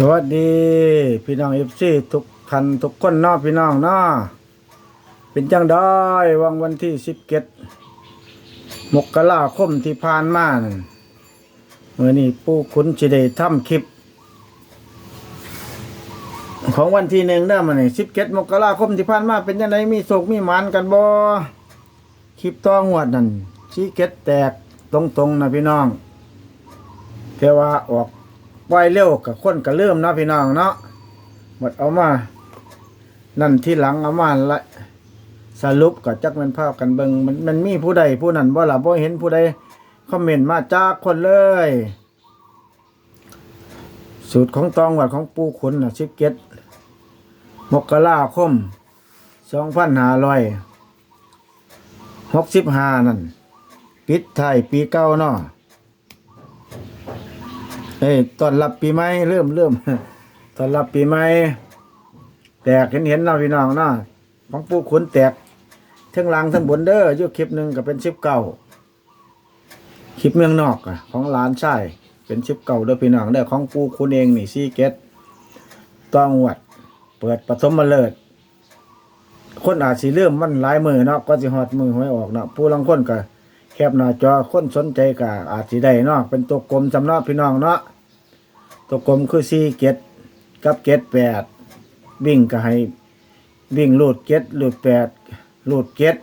สวัสดี พี่น้องเอฟซีทุกคันทุกคนนาพี่น้องนาเป็นจังได้วังวันที่สิบเก็ดมกราคมที่ผ่านมานั่นเมื่อนี้ปู่ขุนจิได้ทำคลิป ของวันที่หนึ่งได้มาเนี่ยสิบเก็ดมกราคมที่ผ่านมาเป็นยังไงมีโศกมีหมันกันบ่คลิปต่องวดนั่นชี้เก็ดแตกตรงๆนะพี่น้องแต่ว่าออก ปล่อยเร็วกับคนก็เริ่มเนาะพี่น้องเนาะหมดเอามา นั่นที่หลังเอามาละสรุปก็จักมันภาพกันเบิงมันมันมีผู้ใดผู้นั้นบ่ล่ะบ่เห็นผู้ใดคอมเมนต์มาจากคนเลย สูตรของตองวัดของปูขุนนะสิบเก็ดมกราคมสองพันห้าร้อยหกสิบห้านั่น ปิดไทยปีเก้าเนาะ เอ้ยตอนรับปีใหม่เริ่มเริ่มตอนรับปีใหม่แตกเห็นเห็นเราะพี่น้องเนาะของปู่ขุนแตกทั้งลังทั้งบนเด้อยู่คลิปหนึ่งก็เป็นชิปเก่าคลิปเมืองนอกอะของหลานชายเป็นชิปเก่าเด้อพี่น้องเด้อของปู่ขุนเองนี่ซีเกตต้องวัด เปิดปฐมฤกษ์คนอาจสิเริ่มมันหลายมือเนาะก็สิฮอดมือหวยออกเนาะผู้ลังคนก็ แคบหน้าจอคนสนใจก็อาจสิได้เนาะเป็นตัวกลมสำเนาะพี่น้องเนาะตัวกลมคือสี่เกตกับเกตแปดวิ่งก็ให้วิ่งลูดเกตลูดแปดลูดเกต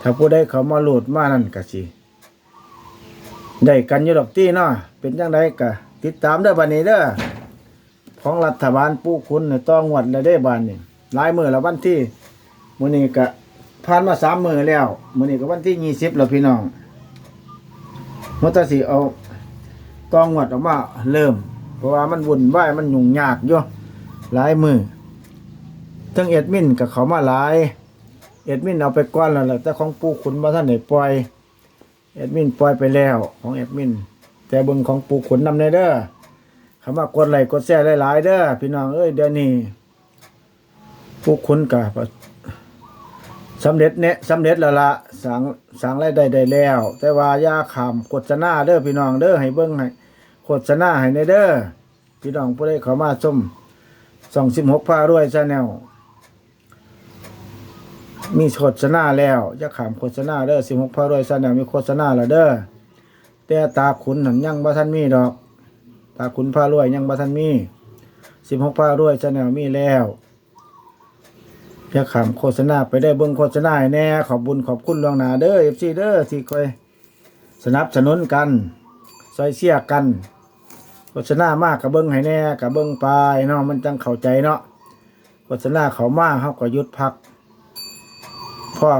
ถ้าผู้ใดเขามาลูดมานั่นก็สิได้กันอยู่ดอกตี้เนาะเป็นจังไดก็ติดตามเด้อบัดนี้เด้อของรัฐบาลผู้คุณเนี่ยต้องวัดแล้วได้บานนี่ลายมือแล้ววันที่มื้อนี้ก็ ผ่านมาสามมือแล้วมือนี้ก็วันที่ยี่สิบแล้วพี่น้องมอเตอร์สีเอาตองวดออกมาเริ่ม เพราะว่ามันวุ่นวายมันยุ่งยากอยู่หลายมือทั้งเอ็ดมินกับเขามาหลาย เอ็ดมินเอาไปก้อนแล้วแต่ของปูขุนมาท่านไหนปล่อย เอ็ดมินปล่อยไปแล้ว ของเอ็ดมิน แต่บิ่งของปูขุนนำในเด้อเขามากดไลกดแชร์หลายๆเด้อพี่น้องเอ้ยเดี๋ยวนี้ปูขุนกับ สำเร็จเนี่ยสำเร็จแล้วละสั่งสั่งรได้ได้แล้ว แต่ว่าย่าขามโฆษณาเด้อพี่น้องเด้อให้เบิ่งให้โฆษณาให้ในเด้อพี่น้องผู้ใดเข้ามาชมสองสิบหกพารวยชาแนลมีโฆษณาแล้วย่าขามโฆษณาเด้อสิบหกพารวยชาแนลมีโฆษณาแล้วเด้อแต่ตาขุนนั่นยังบ่ทันมีดอก ตาขุนพารวยยังบ่ทันมีสิบหกพารวยชาแนลมีแล้ว อยากขำโฆษณาไปได้เบิ่งโฆษณาแน่ขอบบุญขอบคุณล่วงหน้าเด้อเอฟซีเด้อที่คอยสนับสนุนกันซอยเสียกัน โฆษณามากกับเบิ่งให้แน่กับเบิ่งไปเนาะมันจังเข้าใจเนาะโฆษณาเขามากเขาก็หยุดพักพอ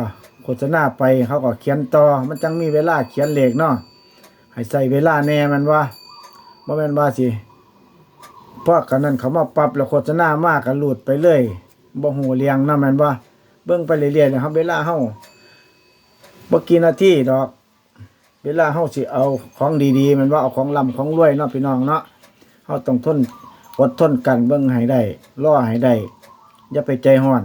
โฆษณาไปเขาก็เขียนต่อ มันจังมีเวลาเขียนเลขเนาะให้ใส่เวลาแน่มันว่าบ่แม่นว่าสิเพราะกันนั้นเขามาปรับแล้วโฆษณามากก็หลุดไปเลย บ่หูเลียงนำแม่นบ่เบิ่งไปเรื่อยๆนะครับเวลาเฮาบ่กี่นาทีดอก เวลาเฮาสิเอาของดีๆแมันว่าเอาของลำของรวยเนาะพี่น้องเนาะเฮาต้องทนอดทนกันเบิ่งให้ได้รอให้ได้อย่าไปใจร้อน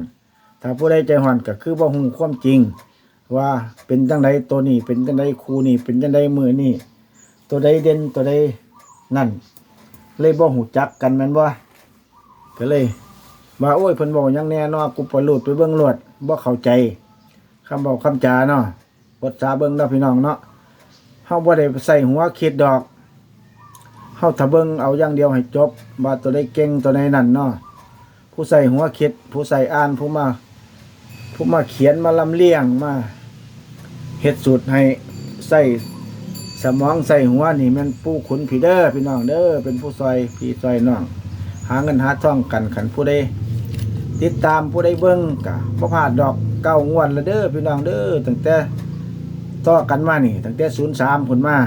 ถ้าผู้ใดใจร้อนก็คือบ่ฮู้ความจริง ว่าเป็นจังไดตัวนี้ เป็นจังไดครูนี่ เป็นจังไดมือนี่ตัวใดเด่นตัวใดนั่น เลยบ่ฮู้จักกันแม่นบ่ก็เลย ว่าโอ้ยเพิ่นบอกยังแน่นาะกูปล่อยโหลดไปเบิ่งโหลดบ่เข้าใจคำบอกคำจาเนาะบทสาเบิ่งเนาะพี่น้องเนาะเฮาบ่ได้ใส่หัวคิดดอกเฮาถ้าเบิ่งเอาอย่างเดียวให้จบว่าตัวใดเก่งตัวใดนั่นเนาะผู้ใส่หัวคิด ผู้ใส่อ่านผู้มาผู้มาเขียนมาลำเลียงมาเฮ็ดสูตรให้ใส่สมองใส่หัวนี่มันผู้ขุนผีเด้อพี่น้องเด้อเป็นผู้ซอยพี่ซอยน้อง หาเงินหาทองกันขันผู้ใด ติดตามผู้ใดเบิ่งกะบ่พลาดดอกเก้างวดละเด้อพี่น้องเด้อตั้งแต่ต่อกันมานี่ตั้งแต่ศูนย์สามผลมา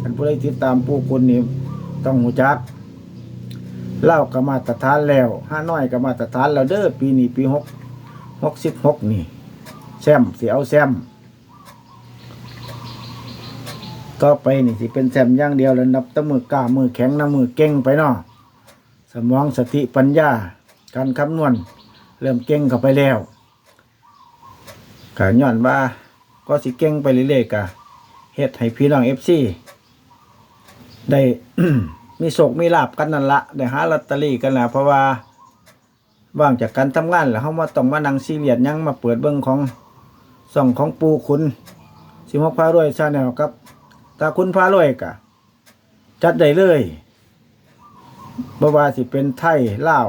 คันผู้ใดติดตามผู้คนนี่ต้องหูจักเล่าก็มาตรฐานแล้วห้าน้อยก็มาตรฐานแล้วเด้อปีนี้ปีหกหกสิบหกนี่แซมสิเอาแซมต่อไปนี่สิเป็นแซมอย่างเดียวแล้วนับตะมือกล้ามือแข็งน้ำมือเก่งไปเนาะสมองสติปัญญา การคำนวณ เริ่มเก่งเข้าไปแล้วกะย้อนว่าก็สิเก่งไปเรื่อยๆกะเฮ็ดให้พี่น้องเอฟซีได้ มีโศกมีลาบกันนั่นละได้หาลอตเตอรี่กันแหละเพราะว่าว่างจากการทำงานแล้วเฮามาต้องมานั่งซีเรียสยังมาเปิดเบิ่งของส่องของปูคุณ สิมกพารวยชาแนลครับตาคุณพารวยกะจัดได้เลยบ่ว่าสิเป็นไทยลาว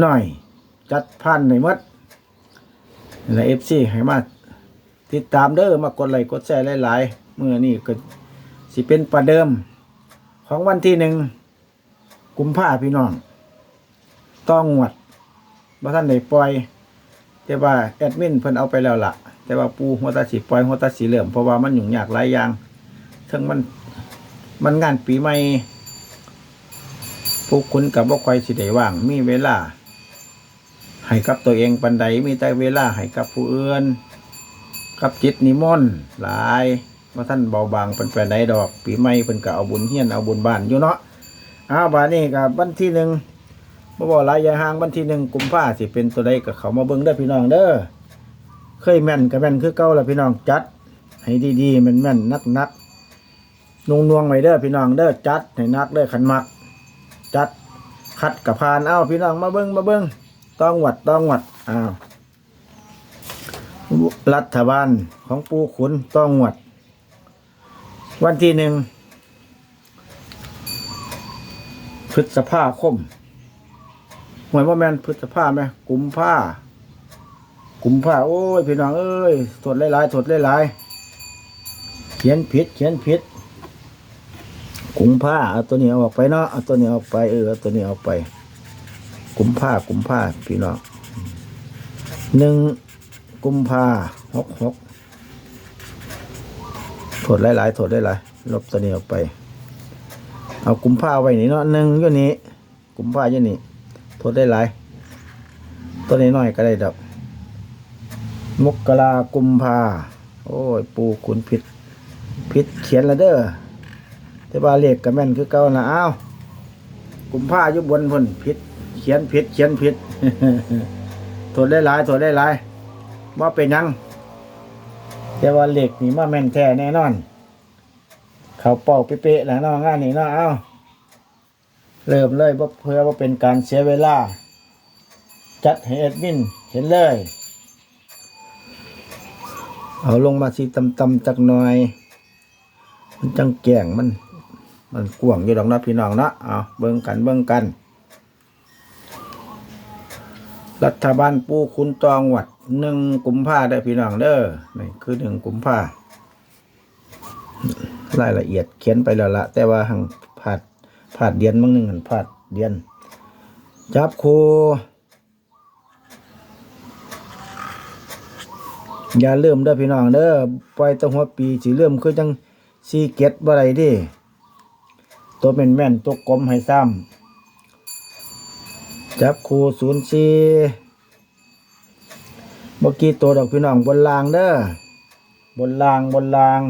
หน่อย จัดพันในหมดและเอฟซีให้มาติดตามเด้อมากดไลค์กดแชร์หลายๆเมื่อนี้ก็สิเป็นประเดิม ของวันที่หนึ่งกุมภาพี่น้อง ต้องงวดบ่ท่านได้ปล่อย แต่ว่าแอดมินเพิ่นเอาไปแล้วล่ะ แต่ว่าปูหัวตาสีปล่อยหัวตาสีเหลื่อมเพราะว่ามันหยุ่งยากหลายอย่างทั้งมันมันงานปีใหม่พวกคุณกับบ่ค่อยสิได้ว่าง มีเวลา ให้กับตัวเองปันใดมีแต่เวลาให้กับผู้อื่นกับจิตนิมนต์หลายว่าท่านเบาบางเป็นแปนใดดอก ปีใหม่เพิ่นก็เอาบุญเฮียนเอาบุญบ้านอยู่เนาะอ้าวบาดนี้ก็วันที่หนึ่งบ่บอกหลายยายห่างวันที่หนึ่งกุมภาสิเป็นตัวใดก็เขามาเบิ่งเด้อพี่น้องเด้อเคยแม่นก็แม่นคือเก่าละพี่น้องจัด ให้ดีๆแม่นๆนักๆนวงไว้เด้อพี่น้องเด้อจัดให้นักเด้อขันมัก จัดคัดกับพานเอ้าพี่น้องมาเบิ่งมาเบิ่ง ต้องหวัดต้องหวัดอ้าวรัฐบาลของปูขุนต้องหวัด วันที่หนึ่งพฤษภาคมเหวยว่าแมนพฤษภาไหมกุมภากุมภาโอ้ยพี่น้องเอ้ยถดหลายๆถดหลายๆเขียนผิดเขียนผิดกุมภาเอาตัวนี้เอาออกไปเนาะเอาตัวนี้ออกไปเออเอาตัวนี้ออกไป กุมภากุมภาพี่น้องหนึ่งกุมภาหกหกถดหลายๆถดได้หลายลบตัวนี้ออกไป เอากุมภาไว้นี่เนาะหนึ่งอยู่นี้ กุมภาอยู่นี่ถดได้หลายตัวนี้น้อยก็ได้ดอกมกรากุมภาโอ้ย ปูขุนผิดผิดเขียนละเด้อแต่ว่าเลขกับแม่นคือเก่านะอ้าวกุมภาอยู่บนพุ่นผิด ขียนผิดเขียนผิดถดได้หลายถดได้หลายว่าเป็นยัง แต่ว่าเหล็กนี่มาแม่นแท้แน่นอน เขาเป่าเป๊ะๆแล้วนาะงานนี้เนาะเอ้าเริ่มเลยบ่เพื่อว่าเป็นการเสียเวลา จัดให้แอดมินเห็นเลย เอาลงมาสิตำๆจักหน่อย มันจังแก่งมัน มันกวางอยู่ดอกนะพี่น้องนะเอาเบิ่งกันเบิ่งกัน รัฐบาลปูคุณตองวัดหนึ่งกุมภาได้พี่น้องเด้อนี่คือหนึ่งกุมภารายละเอียดเขียนไปแล้วละแต่ว่าหังผาดผาดเดียนมั้งหนึ่งหันผาดเดียน จับครูอย่าเริ่มเด้อพี่น้องเด้อปล่อยตั้งหัวปีสิเริ่มคือจังซีเก็ตบ่ไรดิตัวแม่นแม่นตัวกลมให้ซ้ำ จับคูศูนย์สี่เมื่อกี้ตัวดอกพี่น้องบนรางเด้อบนรางบนราง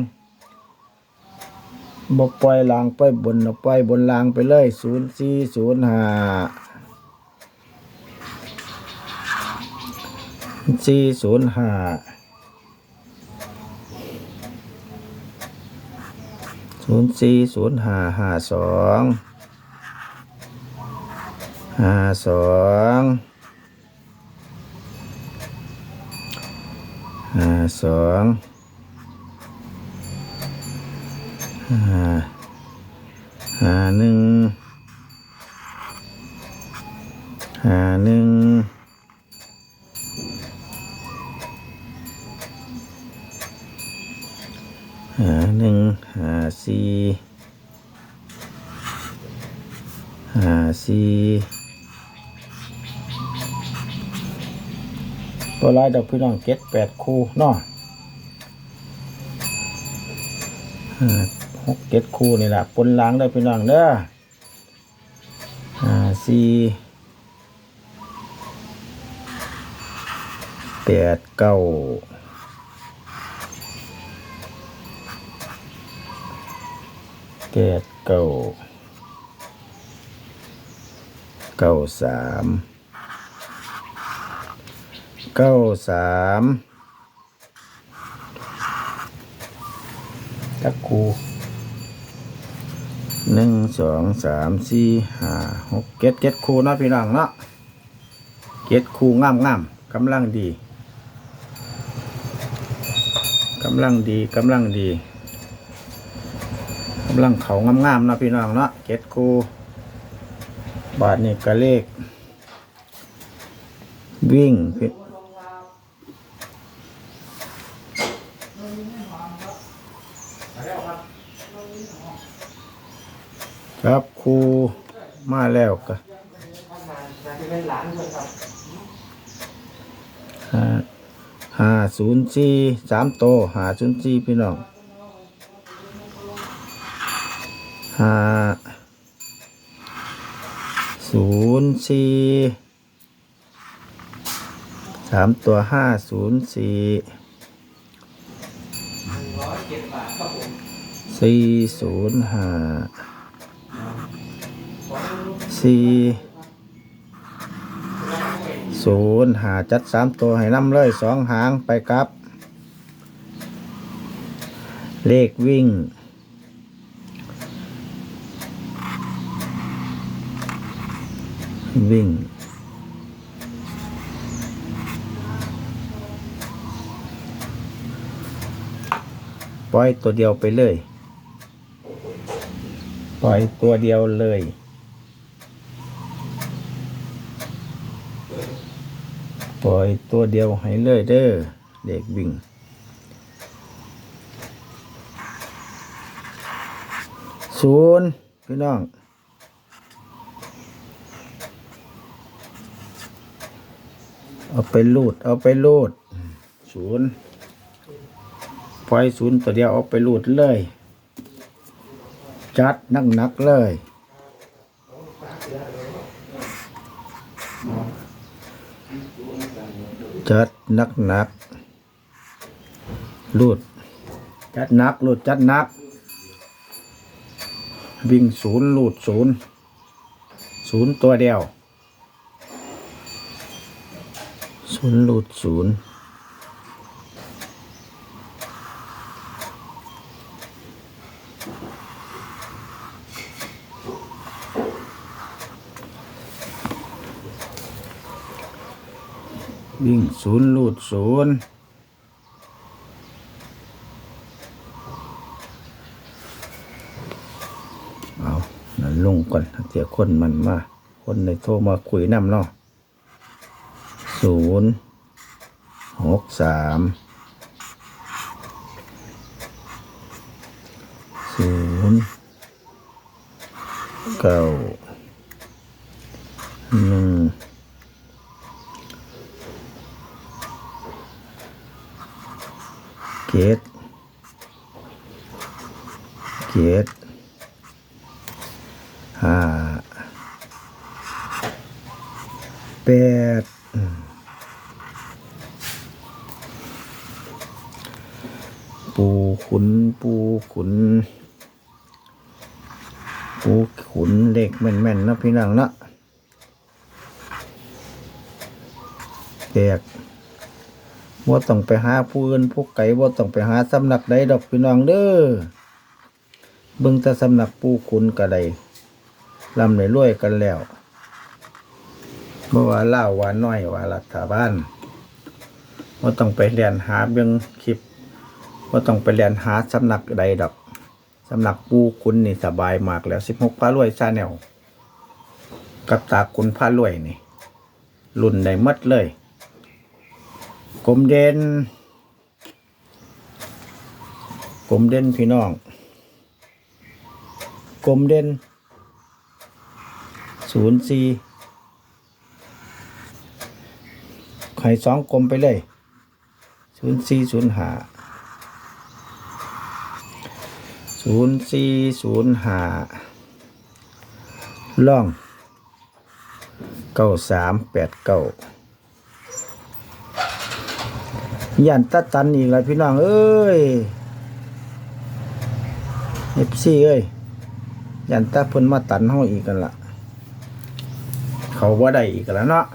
บกปล่อยรางไปบนเอาปบนรางไปเลยศูนย์สี่ศูนย์ห้าสี่ศูนย์ห้าศูนย์สี่ศูนย์ห้าห้าสอง ห้าสองห้าสองห้าห้าหนึ่งห้าหนึ่งห้าหนึ่งห้าสี่ห้าสี่ ตัวลายดอกพี่น้องเก็ดแปดคู่เนาะห้าหกเก็ดคู่นี่แหละปนล้างได้พี่น้องเด้อห้าสี่แปดเก้าแปดเก้าเก้าสาม เก้าสามจักคูหนึ่งสองสามสี่ห้าหกเจ็ดเจ็ดคูเนาะพี่น้องเนาะเจ็ดคูงามงามๆกำลังดีกำลังดีกำลังดีกำลังเขางามงามๆเนาะพี่น้องเนาะเจ็ดคูบาทนี่ก็เลขวิ่งพี่ ครับครูมาแล้วก็ห้าห้าศูนย์สี่สามโตห้าศูนย์สี่พี่น้องห้าศูนย์สี่สามตัวห้าศูนย์สี่ สี่ศูนย์ห้าสี่ศูนย์หาจัดสามตัวให้น้ำเลยสองหางไปครับ เลขวิ่งวิ่งปล่อยตัวเดียวไปเลย ปล่อยตัวเดียวเลย ปล่อยตัวเดียวให้เลยเด้อเด็กวิ่งศูนย์พี่น้องเอาไปลูด เอาไปลูดศูนย์ปล่อยศูนย์ตัวเดียวเอาไปลูดเลย จัดนักนักเลย จัดนักนักลูด จัดนักลูดจัดนัก วิ่งศูนย์ลูดศูนย์ศูนย์ตัวเดียวศูนย์ลูดศูนย์ วิ่งศูนย์ลูดศูนย์เอานั่นลงก่อนเสียคนมันมา คนในโทรมาคุยน้ำเนาะศูนย์หกสามศูนย์เก้าหนึ่ง เกตเกตห้าแปดปูขุนปูขุน ปูขุนเล็กแม่นๆนะพี่น้องนะแต กบ่ต้องไปหาผู้อื่นผู้ไกลบ่าต้องไปหาสำนักใดดอกพี่น้องเด้อเบิ่งแต่สำนักปู่ขุนก็ได้ลำได้รวยกันแล้วบ่ว่าลาว่าน้อยว่ารัฐบาลบ่าต้องไปเรียนหาเบิ่งคลิปบ่าต้องไปเรียนหาสำนักใดดอกสำนักปู่ขุนนี่สบายมากแล้ว16พารวยชาแนลกับตาขุนพารวยนี่รุ่นได้หมดเลย กลมเด่นกลมเด่นพี่น้องกลมเด่นศูนย์สี่ไข่สองกลมไปเลยศูนย์สี่ศูนย์หาศูนย์สี่ศูนย์หาล่องเก้าสามแปดเก้า ยันตะตันอีกแล้วพี่น้อง เอ้ยเอฟซีเอ้ยยันตะเพิ่นมาตันเฮาอีกกันละเขาว่าได้อีกแล้วเนาะ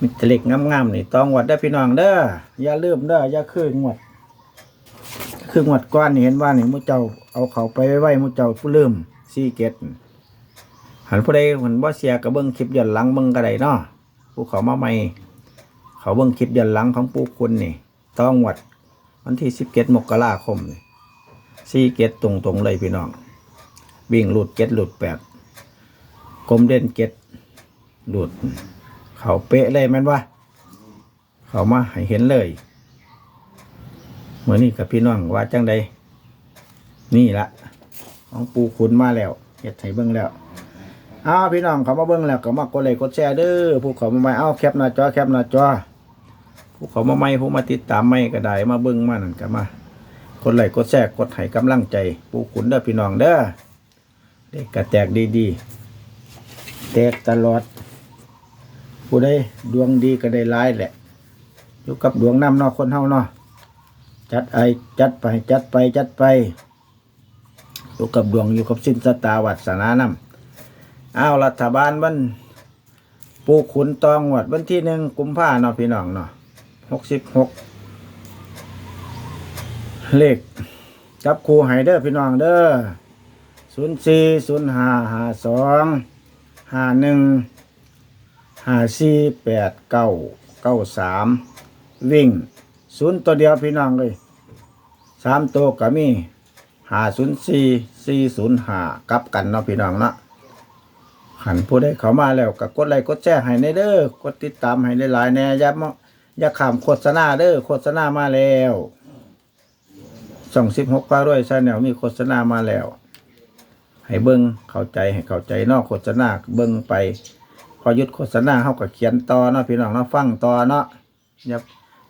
มีตะเล็กงามๆนี่ต้องวัดได้พี่น้องเด้ออย่าลืมเด้ออย่าคืนงวด คืองวดก้อนนี่เห็นว่านี่มูเจ้าเอาเขาไปไว้ไว้มูเจ้าผู้ลืมซีเกตหันผู้ใดหันบ่เสียก็เบิ่งคลิปย้อนหลังเบิ่งก็ได้เนาะผู้เขามาใหม่ เขาเบิ่งคลิปย้อนหลังของปู่คุณนี่ต้องงวดวันที่สิบเจ็ดมกราคมนี่ซีเกตตรงๆเลยพี่น้อง วิ่งหลุดเก็ดหลุดแปดกลมเด่นเก็ดหลุด เขาเป๊ะเลยแม่นว่า เขามาให้เห็นเลยเมื่อนี้กับพี่น้องว่าจังใดนี่ละของปูขุนมาแล้วเฮ็ดให้เบิ่งแล้วอ้าวพี่น้องเขามาเบิ่งแล้วก็มากดไลค์กดแชร์เด้อผู้เขามาใหม่เอาแคปหน้าจอแคปหน้าจอ ผู้เขามาใหม่ผู้มาติดตามใหม่ก็ได้มาเบิ่งมานั่นก็มากดไหลกดแชร์กดให้กำลังใจ ปูขุนเด้อพี่น้องเด้อเด็กกระแตกดีๆ แตกตลอด ผู้ใดดวงดีก็ได้ร้ายแหละอยู่กับดวงน้ำนอคนเฮานาะจัดไอจัดไปจัดไปจัดไปอยู่กับดวงอยู่กับสิ้นสตาวัดสนานำอ้าวรัฐบาลวันปูขุนตองวัดวันที่หนึ่งกุมภาเนาะพี่น้องเนาะ หกสิบหกเลขจับคูไฮเดอร์พี่น้องเด้อศูนย์สี่ศูนย์ห้าห้าสองห้าหนึ่งห้าสี่แปดเก้าเก้าสามวิ่งศูนย์ตัวเดียวพี่น้องเลยสามตัวก็มีห้าศูนย์สี่สี่ศูนย์ห้ากลับกันเนาะพี่น้องเนาะหันผู้ได้เข้ามาแล้วก็กดไลค์กดแชร์ให้ในเด้อกดติดตามให้หลายๆแน่อย่ามา อย่าขามโฆษณาเด้อโฆษณามาแล้วสองสิบหกฟ้าด้วยชาแนลมีโฆษณามาแล้ว ให้เบิ้งเข้าใจให้เข้าใจเนอกโฆษณาเบิ้งไป พอยุดโฆษณาเขาก็เขียนต่อเนาะพี่น้องเนาะฟังต่อเนาะอย่า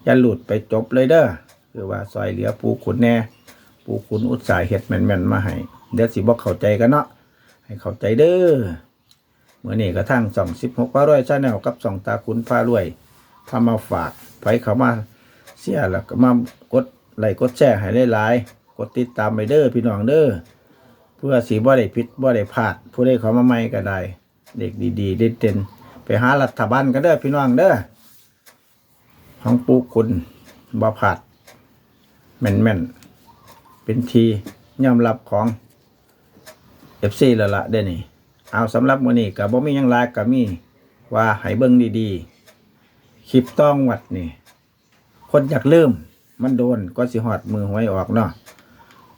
อย่าหลุดไปจบเลยเด้อคือว่าซอยเหลือปูขุนแน่ปูขุนอุตสาห์เฮ็ดแม่นๆมาให้เดี๋ยวสิบอกเข้าใจกันเนาะให้เข้าใจเด้อเมื่อนี้กระทั่งสองสิบหกป้าร้อยชาแนลกับสองตาขุนพารวย พามาฝากไผเขามาเสียแล้วก็มากดไลค์กดแชร์ให้หลายๆกดติดตามไปเด้อพี่น้องเด้อเพื่อสีบ่ได้ผิดบ่ได้พลาด ผู้ใดเขามาใหม่ก็ได้ เด็กดีๆเด่นๆไปหารัฐบาลกันเด้อพี่น้องเด้อของปูคุณบ่ผาดแม่นๆเป็นทียอมรับของเอฟซีแล้วละเด้นี่เอาสำหรับมื้อนี้ก็บ่มียังลายก็มีว่าให้เบิ่งดีๆ คลิปต้องวัดนี่ คนอยากลืม มันโดนก็สิฮอดมือหวยออกเนาะ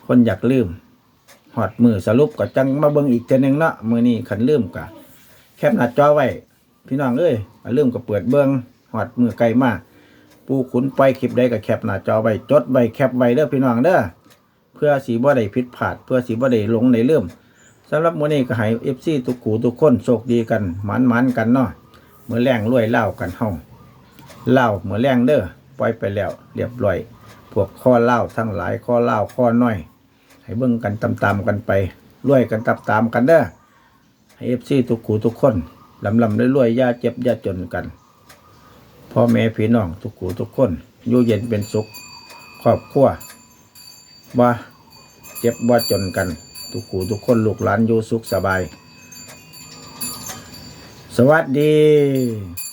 คนอยากลืมหอดมือสรุปก็จังมาเบิ่งอีกเทนึงเนาะมือนี้คันลืมกะแคปหน้าจอไว้ พี่น้องเอ้ยอย่าลืมก็เปิดเบิ่งหอดมือไกลมากปูขุนไปคลิปใดก็แคปหน้าจอไว้จดไว้แคปไว้เด้อพี่น้องเด้อเพื่อสีบ่ได้ผิดพลาด เพื่อสีบ่ได้หลงในเรื่องสำหรับมื้อนี้ก็ให้ FC ทุกกูทุกคนโชคดีกันหมันๆกันเนาะมื้อแรงรวยเล่ากันเฮา เล่าเมื้อแรงเด้อปล่อยไปแล้ว เรียบร้อย พวกข้อเล่าทั้งหลายข้อเล่าข้อน้อย ให้เบิ่งกันตามๆกันไปรวยกันตามๆกันเด้อให้เอฟซีทุกขูทุกคนลำลำรวยๆยาเจ็บยาจนกันพ่อแม่พี่น้องทุกขูทุกคนอยู่เย็นเป็นสุขครอบครัวว่าเจ็บว่าจนกัน ทุกขูทุกคนลูกหลานอยู่สุขสบาย สวัสดี